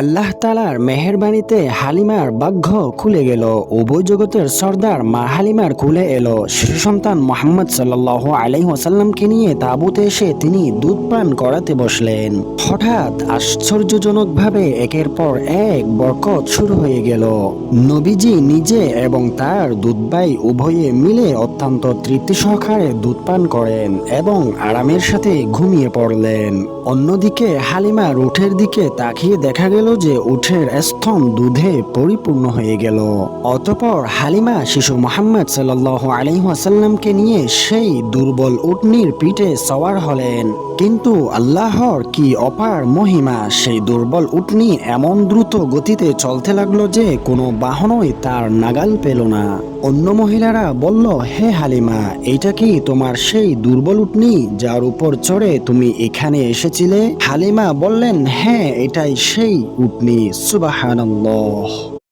আল্লাহ তালার মেহেরবানিতে হালিমার ভাগ্য খুলে গেল উভয় জগতের সর্দার মা হালিমার খুলে এলো। শিশু সন্তান মোহাম্মদ সাল্লাহ আলাইহি ওয়াসাল্লামকে নিয়ে তাঁবুতে এসে তিনি দুধ পান করাতে বসলেন। হঠাৎ আশ্চর্যজনকভাবে একের পর এক বরকত শুরু হয়ে গেল। নবীজি নিজে এবং তার দুধবাই উভয়ে মিলে অত্যন্ত তৃপ্তি সহকারে দুধ পান করেন এবং আরামের সাথে ঘুমিয়ে পড়লেন। অন্যদিকে হালিমার রুঠের দিকে তাকিয়ে দেখা গেল যে উঠের স্তন দুধে পরিপূর্ণ হয়ে গেল। অতপর হালিমা শিশু মোহাম্মদ সাল্লাহ আলহিহাসাল্লামকে নিয়ে সেই দুর্বল উটনির পিঠে সওয়ার হলেন। কিন্তু আল্লাহর কি অপার মহিমা, সেই দুর্বল উটনি এমন দ্রুত গতিতে চলতে লাগল যে কোনো বাহনই তার নাগাল পেল না। অন্য মহিলারা বলল, হে হালিমা এটা কি তোমার সেই দুর্বল উটনি যার উপর চড়ে তুমি এখানে এসেছিলে? হালিমা বললেন হ্যাঁ এটাই সেই উটনি সুবাহানাল্লাহ।